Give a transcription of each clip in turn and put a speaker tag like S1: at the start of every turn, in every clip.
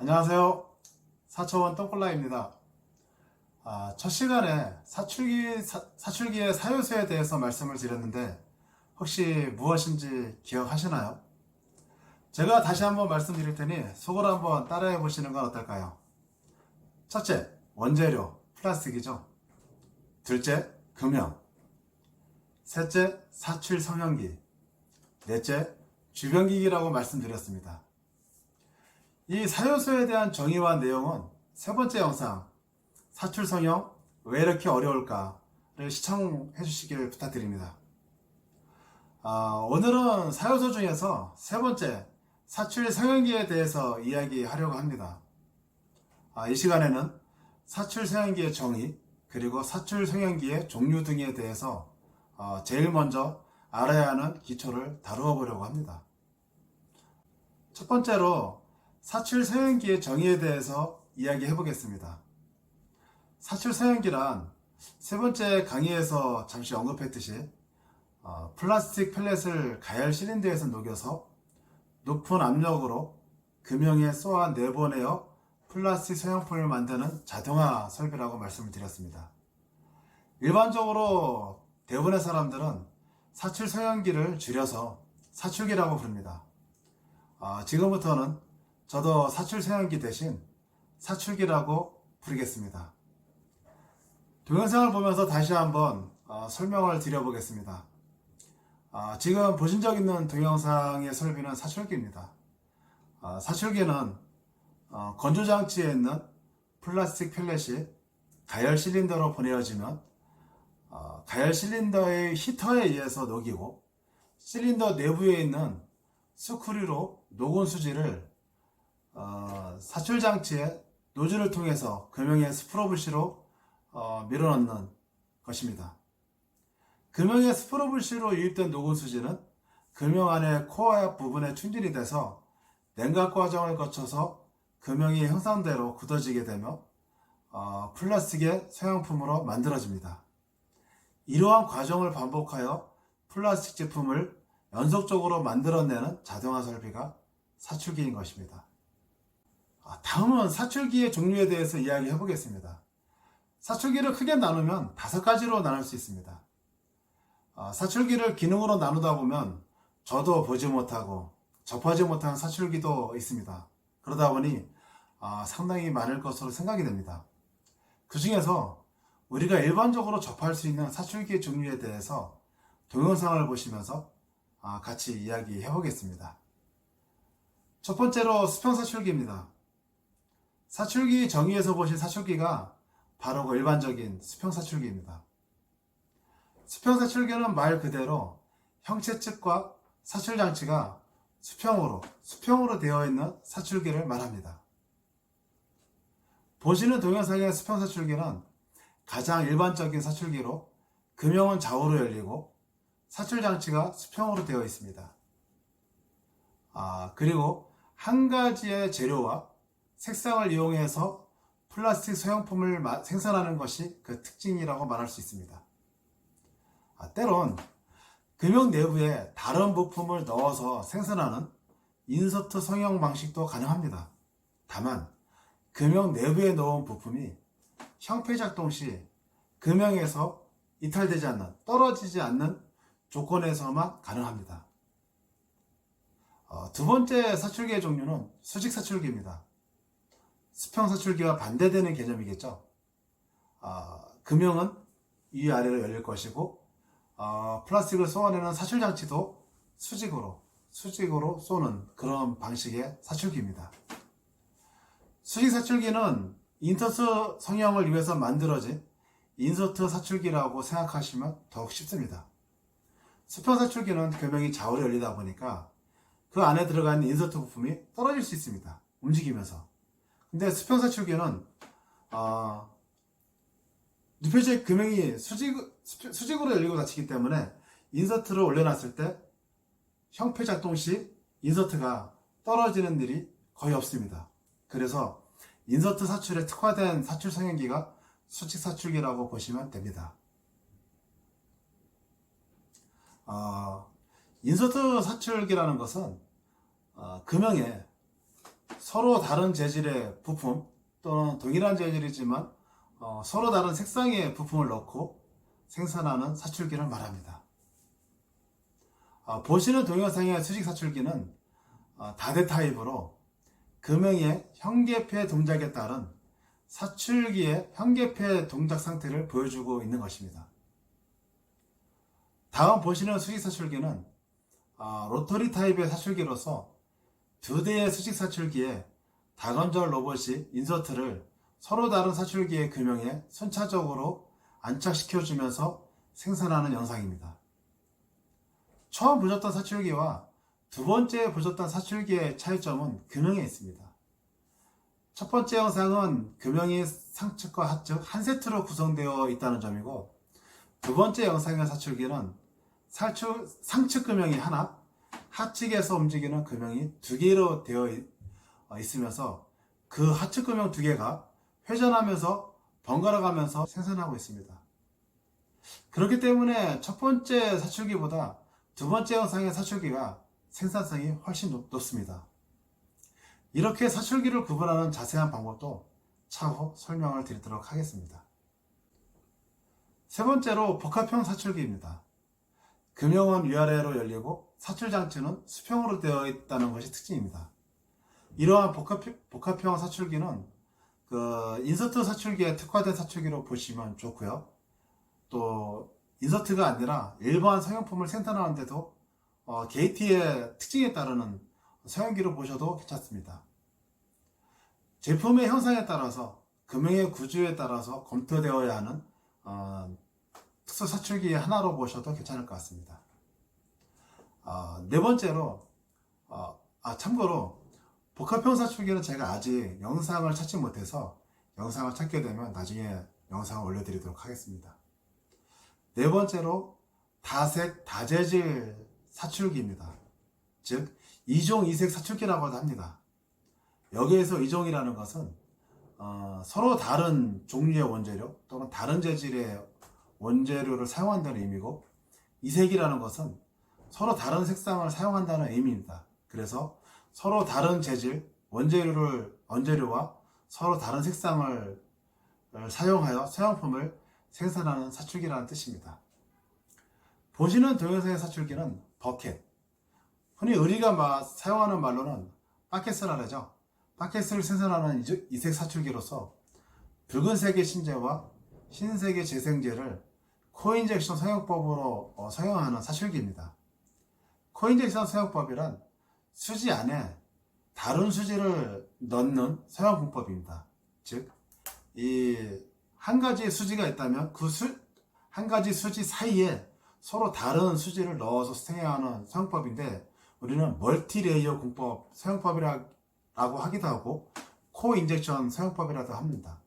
S1: 안녕하세요. 사초원 똥콜라입니다. 아, 첫 시간에 사출기, 사, 사출기의 사요소에 대해서 말씀을 드렸는데 혹시 무엇인지 기억하시나요? 제가 다시 한번 말씀드릴 테니 속으로 한번 따라해 보시는 건 어떨까요? 첫째, 원재료, 플라스틱이죠. 둘째, 금형. 셋째, 사출 성형기. 넷째, 주변기기라고 말씀드렸습니다. 이 사요소에 대한 정의와 내용은 세 번째 영상 사출 성형 왜 이렇게 어려울까를 시청해 주시길 부탁드립니다. 아, 오늘은 사요소 중에서 세 번째 사출 성형기에 대해서 이야기하려고 합니다. 아, 이 시간에는 사출 성형기의 정의 그리고 사출 성형기의 종류 등에 대해서 어, 제일 먼저 알아야 하는 기초를 다루어 보려고 합니다. 첫 번째로 사출 서형기의 정의에 대해서 이야기해 보겠습니다. 사출 서형기란 세 번째 강의에서 잠시 언급했듯이 어, 플라스틱 펠렛을 가열 실린더에서 녹여서 높은 압력으로 금형에 쏘아 내보내어 플라스틱 소형품을 만드는 자동화 설비라고 말씀을 드렸습니다. 일반적으로 대부분의 사람들은 사출 서형기를 줄여서 사출기라고 부릅니다. 아, 지금부터는 저도 사출 세연기 대신 사출기라고 부르겠습니다. 동영상을 보면서 다시 한번 어, 설명을 드려보겠습니다. 아, 지금 보신 적 있는 동영상의 설비는 사출기입니다. 아, 사출기는 어, 건조장치에 있는 플라스틱 펠렛이 가열 실린더로 보내어지면 어, 가열 실린더의 히터에 의해서 녹이고 실린더 내부에 있는 스크류로 녹은 수지를 어, 사출 장치에 노즐을 통해서 금형의 스프로브시로 어, 밀어넣는 것입니다. 금형의 스프로브시로 유입된 녹은 수지는 금형 안의 코어 부분에 충진이 돼서 냉각 과정을 거쳐서 금형이 형상대로 굳어지게 되며 어, 플라스틱의 소형품으로 만들어집니다. 이러한 과정을 반복하여 플라스틱 제품을 연속적으로 만들어내는 자동화 설비가 사출기인 것입니다. 아, 다음은 사출기의 종류에 대해서 이야기해 보겠습니다. 사출기를 크게 나누면 다섯 가지로 나눌 수 있습니다. 아, 사출기를 기능으로 나누다 보면 저도 보지 못하고 접하지 못한 사출기도 있습니다. 그러다 보니 아, 상당히 많을 것으로 생각이 됩니다. 그 중에서 우리가 일반적으로 접할 수 있는 사출기의 종류에 대해서 동영상을 보시면서 아, 같이 이야기해 보겠습니다. 첫 번째로 수평 사출기입니다. 사출기 정의에서 보신 사출기가 바로 그 일반적인 수평 사출기입니다. 수평 사출기는 말 그대로 형체 측과 사출 장치가 수평으로 수평으로 되어 있는 사출기를 말합니다. 보시는 동영상의 수평 사출기는 가장 일반적인 사출기로 금형은 좌우로 열리고 사출 장치가 수평으로 되어 있습니다. 아, 그리고 한 가지의 재료와 색상을 이용해서 플라스틱 소형품을 마- 생산하는 것이 그 특징이라고 말할 수 있습니다. 아, 때론 금형 내부에 다른 부품을 넣어서 생산하는 인서트 성형 방식도 가능합니다. 다만 금형 내부에 넣은 부품이 형패 작동 시 금형에서 이탈되지 않는 떨어지지 않는 조건에서만 가능합니다. 어, 두 번째 사출기의 종류는 수직 사출기입니다. 수평 사출기와 반대되는 개념이겠죠. 어, 금형은 위아래로 열릴 것이고 어, 플라스틱을 쏘아내는 사출 장치도 수직으로 수직으로 쏘는 그런 방식의 사출기입니다. 수직 사출기는 인터스 성형을 위해서 만들어진 인서트 사출기라고 생각하시면 더욱 쉽습니다. 수평 사출기는 금형이 좌우로 열리다 보니까 그 안에 있는 인서트 부품이 떨어질 수 있습니다. 움직이면서. 근데 수평 사출기는 어, 눕혀져 금형이 수직, 수직으로 열리고 닫히기 때문에 인서트를 올려놨을 때 형패 작동 시 인서트가 떨어지는 일이 거의 없습니다. 그래서 인서트 사출에 특화된 사출 성형기가 수직 사출기라고 보시면 됩니다. 어, 인서트 사출기라는 것은 어, 금형에 서로 다른 재질의 부품 또는 동일한 재질이지만 어, 서로 다른 색상의 부품을 넣고 생산하는 사출기를 말합니다. 어, 보시는 동영상의 수직 사출기는 어, 다대 타입으로 금형의 현계폐 동작에 따른 사출기의 현계폐 동작 상태를 보여주고 있는 것입니다. 다음 보시는 수직 사출기는 아, 로터리 타입의 사출기로서 두 대의 수직 사출기에 다건절 로봇이 인서트를 서로 다른 사출기의 금형에 순차적으로 안착시켜주면서 생산하는 영상입니다. 처음 보셨던 사출기와 두 번째 보셨던 사출기의 차이점은 금형에 있습니다. 첫 번째 영상은 금형이 상측과 하측 한 세트로 구성되어 있다는 점이고 두 번째 영상의 사출기는 상측 금형이 하나, 하측에서 움직이는 금형이 두 개로 되어 있- 어, 있으면서 그 하측 금형 두 개가 회전하면서 번갈아 가면서 생산하고 있습니다. 그렇기 때문에 첫 번째 사출기보다 두 번째 영상의 사출기가 생산성이 훨씬 높, 높습니다. 이렇게 사출기를 구분하는 자세한 방법도 차후 설명을 드리도록 하겠습니다. 세 번째로 복합형 사출기입니다. 금형은 위아래로 열리고 사출 장치는 수평으로 되어 있다는 것이 특징입니다. 이러한 복합, 복합 형 사출기는 그 인서트 사출기에 특화된 사출기로 보시면 좋고요. 또 인서트가 아니라 일반 성형품을 생산하는데도 어, 게이트의 특징에 따르는 성형기로 보셔도 괜찮습니다. 제품의 형상에 따라서 금형의 구조에 따라서 검토되어야 하는 어, 특수 사출기 하나로 보셔도 괜찮을 것 같습니다. 어, 네 번째로 어, 아 참고로 복합형 사출기는 제가 아직 영상을 찾지 못해서 영상을 찾게 되면 나중에 영상을 올려드리도록 하겠습니다. 네 번째로 다색 다재질 사출기입니다. 즉 이종 이색 사출기라고도 합니다. 여기에서 이종이라는 것은 어, 서로 다른 종류의 원재료 또는 다른 재질의 원재료를 사용한다는 의미고 이색이라는 것은 서로 다른 색상을 사용한다는 의미입니다. 그래서 서로 다른 재질, 원재료를 원재료와 서로 다른 색상을 사용하여 사용품을 생산하는 사출기라는 뜻입니다. 보시는 동영상의 사출기는 버켓. 흔히 우리가 마- 사용하는 말로는 바켓이라 하죠. 바켓을 생산하는 이색 사출기로서 붉은색의 신재와 흰색의 재생제를 코인젝션 사용법으로 어, 사용하는 사출기입니다. 코인젝션 사용법이란 수지 안에 다른 수지를 넣는 사용분법입니다. 즉, 이 한 가지 수지가 있다면 그 수, 한 가지 수지 사이에 서로 다른 수지를 넣어서 사용하는 사용법인데 우리는 멀티레이어 공법 사용법이라고 하기도 하고 코 인젝션 사용법이라도 합니다.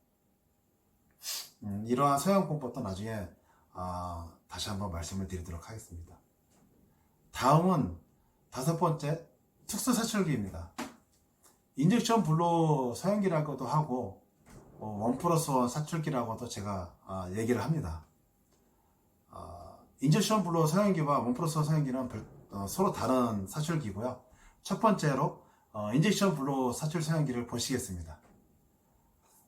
S1: 음, 이러한 사용법부터 나중에 아, 다시 한번 말씀을 드리도록 하겠습니다. 다음은 다섯 번째 특수 사출기입니다. 인젝션 블로 사용기라고도 하고 어, 원 플러스 원 사출기라고도 제가 아, 얘기를 합니다. 아, 인젝션 블로 사용기와 원 플러스 원 사용기는 별- 어, 서로 다른 사출기고요. 첫 번째로 어, 인젝션 블로 사출 사용기를 보시겠습니다.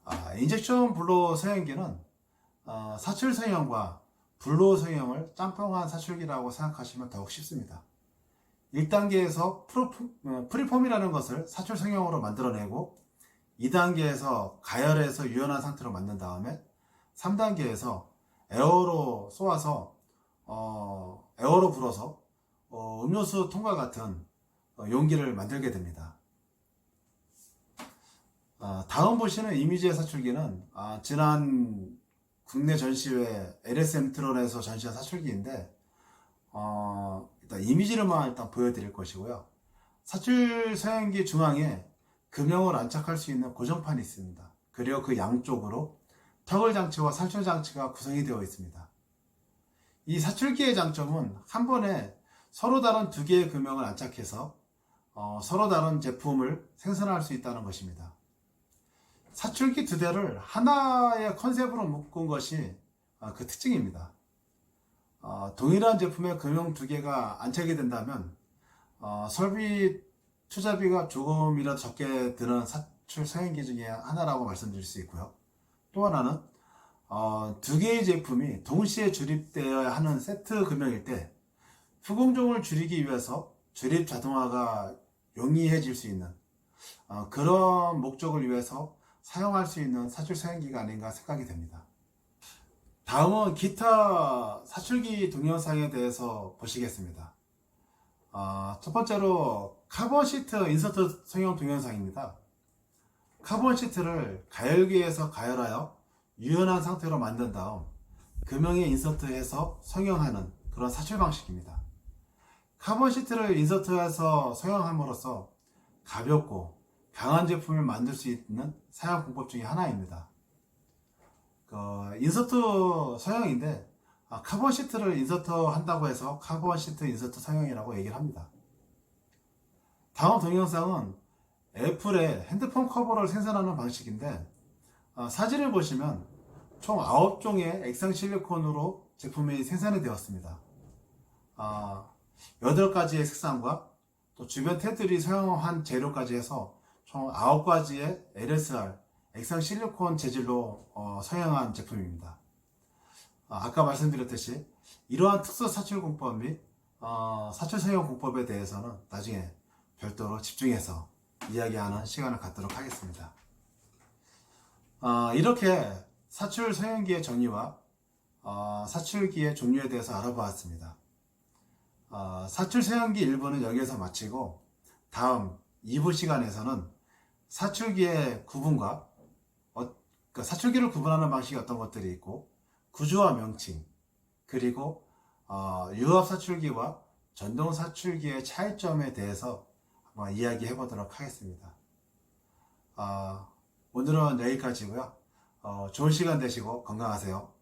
S1: 아, 인젝션 블로 사용기는 어, 사출 성형과 블로 성형을 짬뽕한 사출기라고 생각하시면 더욱 쉽습니다. 1단계에서 어, 프리폼이라는 것을 사출 성형으로 만들어내고 2단계에서 가열해서 유연한 상태로 만든 다음에 3단계에서 에어로 쏘아서 어, 에어로 불어서 어, 음료수 통과 같은 어, 용기를 만들게 됩니다. 어, 다음 보시는 이미지의 사출기는 아, 지난 국내 전시회 LSM 트론에서 전시한 사출기인데 어, 일단 이미지를만 일단 보여드릴 것이고요. 사출 사용기 중앙에 금형을 안착할 수 있는 고정판이 있습니다. 그리고 그 양쪽으로 터글 장치와 살출 장치가 구성이 되어 있습니다. 이 사출기의 장점은 한 번에 서로 다른 두 개의 금형을 안착해서 어, 서로 다른 제품을 생산할 수 있다는 것입니다. 사출기 두 대를 하나의 컨셉으로 묶은 것이 아, 그 특징입니다. 어, 동일한 제품의 금형 두 개가 안착이 된다면 어, 설비 투자비가 조금이라도 적게 드는 사출 서행기 중에 하나라고 말씀드릴 수 있고요. 또 하나는 어, 두 개의 제품이 동시에 주립되어야 하는 세트 금액일 때 후공정을 줄이기 위해서 조립 자동화가 용이해질 수 있는 어, 그런 목적을 위해서 사용할 수 있는 사출 서행기가 아닌가 생각이 됩니다. 다음은 기타 사출기 동영상에 대해서 보시겠습니다. 아, 첫 번째로 카본 시트 인서트 성형 동영상입니다. 카본 시트를 가열기에서 가열하여 유연한 상태로 만든 다음 금형에 인서트해서 성형하는 그런 사출 방식입니다. 카본 시트를 인서트해서 성형함으로써 가볍고 강한 제품을 만들 수 있는 사용 방법 중에 하나입니다. 그 인서트 성형인데 아, 카본 시트를 인서트 한다고 해서 카본 시트 인서트 성형이라고 얘기를 합니다. 다음 동영상은 애플의 핸드폰 커버를 생산하는 방식인데 아, 사진을 보시면 총 9종의 액상 실리콘으로 제품이 생산이 되었습니다. 아, 8가지의 색상과 또 주변 테두리 사용한 재료까지 해서 총 9가지의 LSR 액상 실리콘 재질로 어, 서양한 제품입니다. 아, 까 말씀드렸듯이 이러한 특수 사출 공법 및 어, 사출 서형 공법에 대해서는 나중에 별도로 집중해서 이야기하는 시간을 갖도록 하겠습니다. 어, 이렇게 사출 서형기의 정의와 어, 사출기의 종류에 대해서 알아보았습니다. 어, 사출 서형기 1부는 여기에서 마치고 다음 2부 시간에서는 사출기의 구분과 어, 그 사출기를 구분하는 방식이 어떤 것들이 있고 구조와 명칭 그리고 어, 유압 사출기와 전동 사출기의 차이점에 대해서 한번 이야기해 보도록 하겠습니다. 어, 오늘은 여기까지고요. 어, 좋은 시간 되시고 건강하세요.